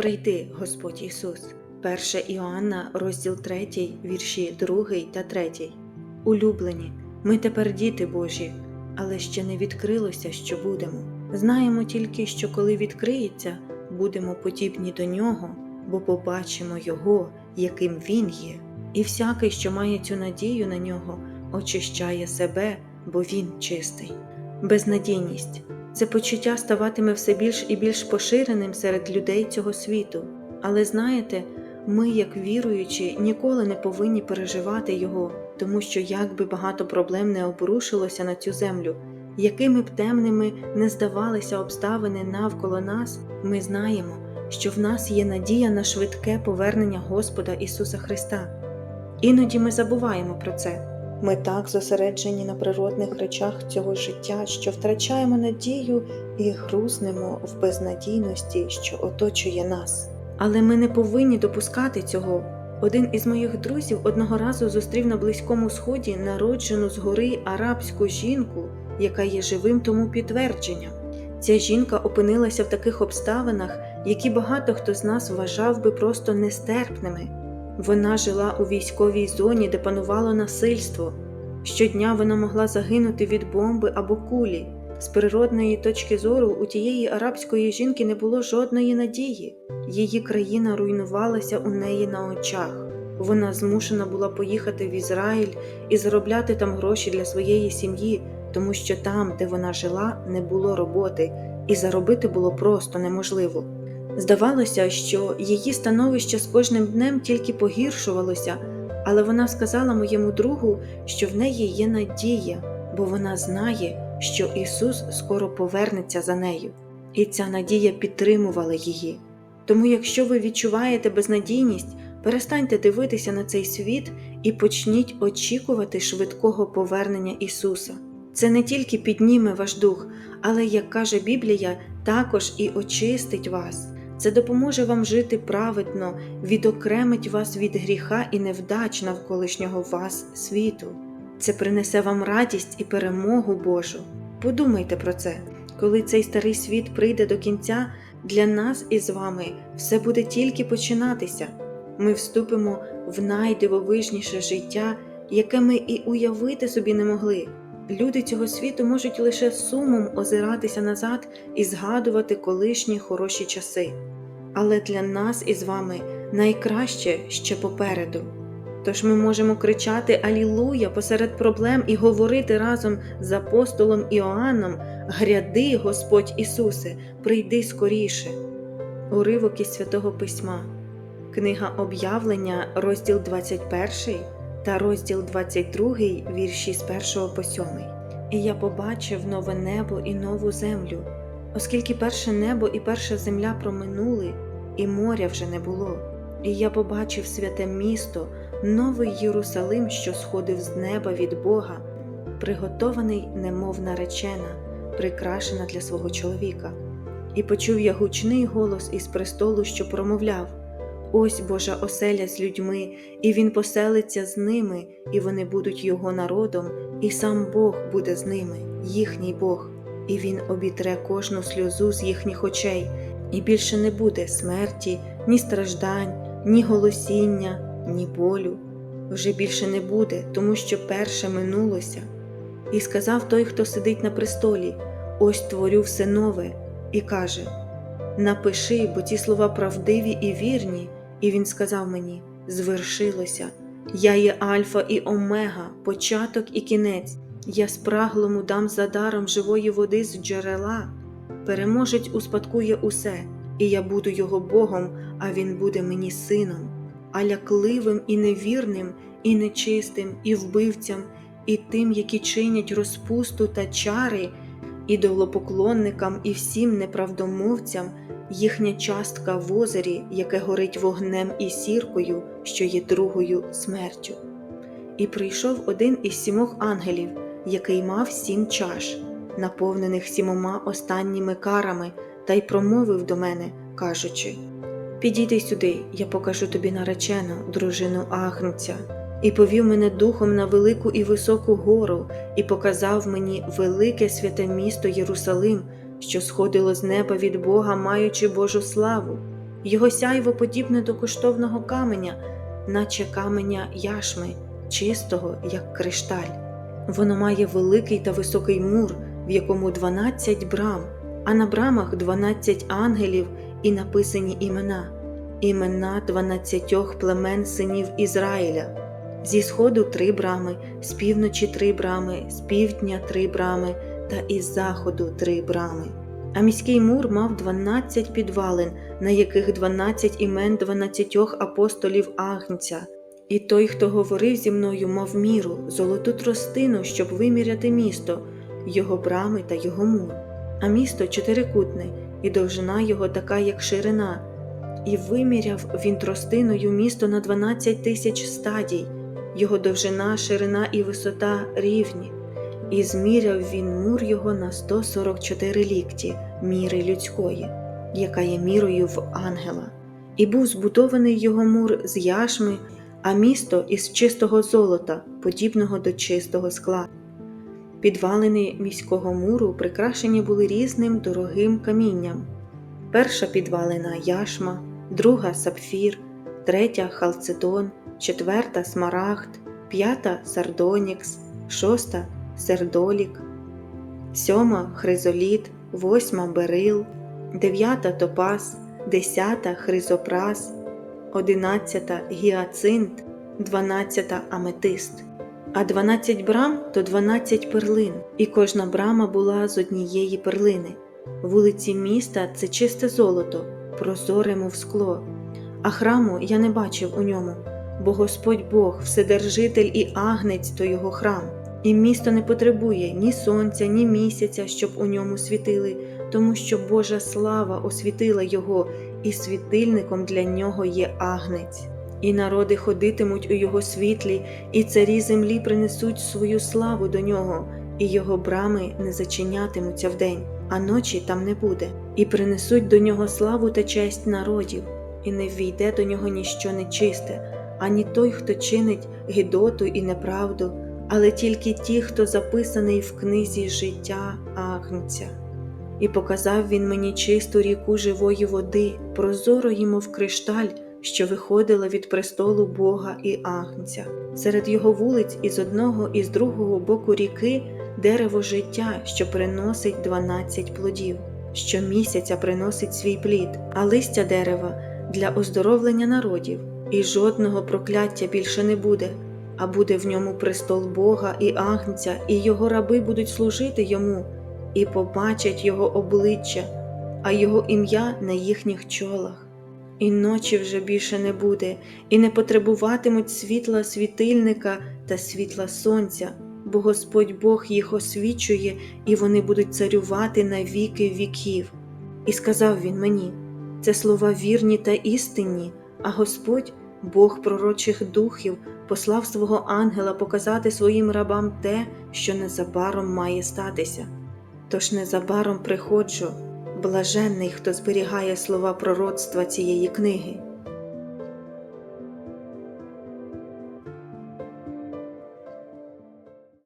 Прийди, Господь Ісус. 1 Іоанна, розділ 3, вірші 2 та 3. Улюблені, ми тепер діти Божі, але ще не відкрилося, що будемо. Знаємо тільки, що коли відкриється, будемо подібні до нього, бо побачимо Його, яким Він є. І всякий, що має цю надію на нього, очищає себе, бо він чистий. Безнадійність це почуття ставатиме все більш і більш поширеним серед людей цього світу. Але знаєте, ми, як віруючі, ніколи не повинні переживати його, тому що як би багато проблем не обрушилося на цю землю, якими б темними не здавалися обставини навколо нас, ми знаємо, що в нас є надія на швидке повернення Господа Ісуса Христа. Іноді ми забуваємо про це. Ми так зосереджені на природних речах цього життя, що втрачаємо надію і грузнемо в безнадійності, що оточує нас. Але ми не повинні допускати цього. Один із моїх друзів одного разу зустрів на Близькому Сході народжену згори арабську жінку, яка є живим тому підтвердженням. Ця жінка опинилася в таких обставинах, які багато хто з нас вважав би просто нестерпними. Вона жила у військовій зоні, де панувало насильство. Щодня вона могла загинути від бомби або кулі. З природної точки зору у тієї арабської жінки не було жодної надії. Її країна руйнувалася у неї на очах. Вона змушена була поїхати в Ізраїль і заробляти там гроші для своєї сім'ї, тому що там, де вона жила, не було роботи, і заробити було просто неможливо. Здавалося, що її становище з кожним днем тільки погіршувалося, але вона сказала моєму другу, що в неї є надія, бо вона знає, що Ісус скоро повернеться за нею, і ця надія підтримувала її. Тому, якщо ви відчуваєте безнадійність, перестаньте дивитися на цей світ і почніть очікувати швидкого повернення Ісуса. Це не тільки підніме ваш дух, але, як каже Біблія, також і очистить вас. Це допоможе вам жити праведно, відокремить вас від гріха і невдач навколишнього вас світу. Це принесе вам радість і перемогу Божу. Подумайте про це, коли цей старий світ прийде до кінця, для нас із вами все буде тільки починатися. Ми вступимо в найдивовижніше життя, яке ми і уявити собі не могли. Люди цього світу можуть лише сумом озиратися назад і згадувати колишні хороші часи. Але для нас із вами найкраще ще попереду. Тож ми можемо кричати Алілуя посеред проблем і говорити разом з апостолом Іоанном Гряди, Господь Ісусе, прийди скоріше. Уривок із Святого Письма, Книга Об'явлення, розділ 21 та розділ 22, вірші з 1 по 7. І я побачив нове небо і нову землю, оскільки перше небо і перша земля проминули, і моря вже не було. І я побачив святе місто, новий Єрусалим, що сходив з неба від Бога, приготований, немов наречена, прикрашена для свого чоловіка. І почув я гучний голос із престолу, що промовляв: Ось Божа оселя з людьми, і Він поселиться з ними, і вони будуть його народом, і сам Бог буде з ними, їхній Бог, і Він обітре кожну сльозу з їхніх очей, і більше не буде смерті, ні страждань, ні голосіння, ні болю. Вже більше не буде, тому що перше минулося. І сказав той, хто сидить на престолі: Ось творю все нове, і каже: Напиши, бо ті слова правдиві і вірні. І він сказав мені: Звершилося, я є Альфа і Омега, початок і кінець, я спраглому дам за даром живої води з джерела. Переможець успадкує усе, і я буду його Богом, а він буде мені сином, а лякливим і невірним, і нечистим, і вбивцям, і тим, які чинять розпусту та чари, ідолопоклонникам і всім неправдомовцям їхня частка в озері, яке горить вогнем і сіркою, що є другою смертю. І прийшов один із сімох ангелів, який мав сім чаш, наповнених сімома останніми карами, та й промовив до мене, кажучи: Підійди сюди, я покажу тобі наречену, дружину Агнця. І повів мене духом на велику і високу гору, і показав мені велике святе місто Єрусалим, що сходило з неба від Бога, маючи Божу славу. Його сяйво подібне до коштовного каменя, наче каменя яшми, чистого, як кришталь. Воно має великий та високий мур, в якому 12 брам, а на брамах 12 ангелів і написані імена, імена 12 племен синів Ізраїля. Зі сходу три брами, з півночі три брами, з півдня три брами та із заходу три брами. А міський мур мав 12 підвалин, на яких 12 імен 12 апостолів Агнця. І той, хто говорив зі мною, мав міру, золоту тростину, щоб виміряти місто, його брами та його мур. А місто чотирикутне, і довжина його така, як ширина. І виміряв він тростиною місто на 12 тисяч стадій, його довжина, ширина і висота рівні. І зміряв він мур його на 144 лікті міри людської, яка є мірою в ангела. І був збудований його мур з яшми, а місто із чистого золота, подібного до чистого скла. Підвалини міського муру прикрашені були різним дорогим камінням. Перша підвалина яшма, друга сапфір, третя халцедон, четверта смарагд, п'ята сардонікс, шоста сердолік, сьома хризоліт, восьма берил, дев'ята топаз, десята хризопрас, одинадцята гіацинт, дванадцята аметист. А дванадцять брам то дванадцять перлин, і кожна брама була з однієї перлини. Вулиці міста це чисте золото, прозоре, мов скло. А храму я не бачив у ньому, бо Господь Бог, Вседержитель і агнець то його храм. І місто не потребує ні сонця, ні місяця, щоб у ньому світили, тому що Божа слава освітила його, і світильником для нього є агнець. І народи ходитимуть у його світлі, і царі землі принесуть свою славу до нього, і його брами не зачинятимуться вдень, а ночі там не буде, і принесуть до нього славу та честь народів, і не ввійде до нього ніщо нечисте, ані той, хто чинить гидоту і неправду, але тільки ті, хто записаний в книзі життя Агнця. І показав він мені чисту ріку живої води, прозорої, мов кришталь, що виходила від престолу Бога і Агнця. Серед його вулиць із одного і з другого боку ріки дерево життя, що приносить дванадцять плодів, щомісяця приносить свій плід, а листя дерева для оздоровлення народів, і жодного прокляття більше не буде, а буде в ньому престол Бога і Агнця, і його раби будуть служити йому, і побачать його обличчя, а його ім'я на їхніх чолах. І ночі вже більше не буде, і не потребуватимуть світла світильника та світла сонця, бо Господь Бог їх освічує, і вони будуть царювати на віки віків. І сказав він мені: це слова вірні та істинні, а Господь, Бог пророчих духів, послав свого ангела показати своїм рабам те, що незабаром має статися. Тож незабаром приходжу. Блаженний, хто зберігає слова пророцтва цієї книги.